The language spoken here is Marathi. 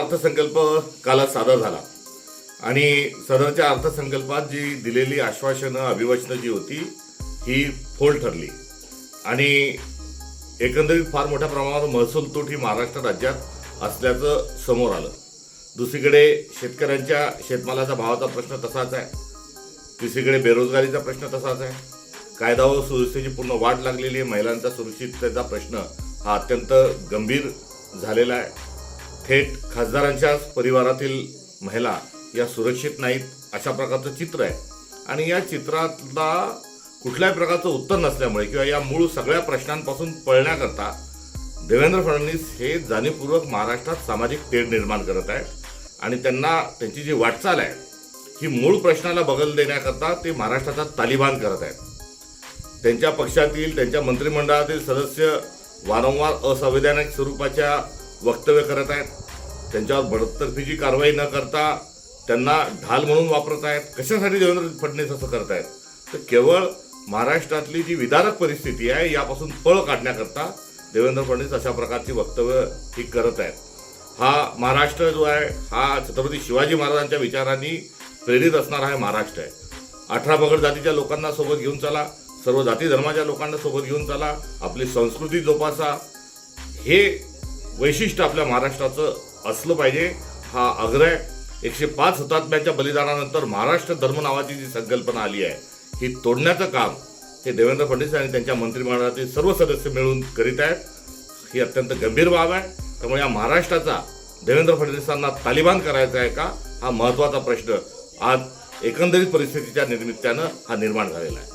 अर्थसंकल्प कालच सादर झाला. आणि सदरच्या अर्थसंकल्पात जी दिलेली आश्वासनं अभिवचनं जी होती ही फोल ठरली. आणि एकंदरीत फार मोठ्या प्रमाणावर महसूल तूट ही महाराष्ट्र राज्यात असल्याचं समोर आलं. दुसरीकडे शेतकऱ्यांच्या शेतमालाचा भावाचा प्रश्न तसाच आहे. तिसरीकडे बेरोजगारीचा प्रश्न तसाच आहे. कायदा व सुरक्षेची पूर्ण वाट लागलेली आहे. महिलांचा सुरक्षिततेचा प्रश्न हा अत्यंत गंभीर झालेला आहे. थेट खासदारांच्याच परिवारातील महिला या सुरक्षित नाहीत अशा प्रकारचं चित्र आहे. आणि या चित्रातला कुठल्याही प्रकारचं उत्तर नसल्यामुळे किंवा या मूळ सगळ्या प्रश्नांपासून पळण्याकरता देवेंद्र फडणवीस हे जाणीवपूर्वक महाराष्ट्रात सामाजिक तेढ निर्माण करत आहेत. आणि त्यांना त्यांची जी वाटचाल आहे ही मूळ प्रश्नाला बगल देण्याकरता ते महाराष्ट्राचा तालिबान करत आहेत. त्यांच्या पक्षातील त्यांच्या मंत्रिमंडळातील सदस्य वारंवार असंवैधानिक स्वरूपाच्या वक्तव्य करत आहेत. त्यांच्यावर बडतर्फीची कारवाई न करता त्यांना ढाल म्हणून वापरत आहेत. कशासाठी देवेंद्र फडणवीस असं करत आहेत? तर केवळ महाराष्ट्रातली जी विदारक परिस्थिती आहे यापासून पळ काढण्याकरता देवेंद्र फडणवीस अशा प्रकारची वक्तव्य ही करत आहेत. हा महाराष्ट्र जो आहे हा छत्रपती शिवाजी महाराजांच्या विचारांनी प्रेरित असणारा हा महाराष्ट्र आहे. अठरा पगड जातीच्या लोकांना सोबत घेऊन चला सर्व जाती धर्माच्या लोकांना सोबत घेऊन चला आपली संस्कृती जोपासा. हे वैशिष्ट्य आपल्या महाराष्ट्राचं असलं पाहिजे. हा आग्रह एकशे पाच हुतात्म्याच्या बलिदानानंतर महाराष्ट्र धर्म नावाची जी संकल्पना आली आहे ही तोडण्याचं काम हे देवेंद्र फडणवीस आणि त्यांच्या मंत्रिमंडळातील सर्व सदस्य मिळून करीत आहेत. ही अत्यंत गंभीर बाब आहे. त्यामुळे या महाराष्ट्राचा देवेंद्र फडणवीसांना तालिबान करायचा आहे का हा महत्त्वाचा प्रश्न आज एकंदरीत परिस्थितीच्या निमित्तानं हा निर्माण झालेला आहे.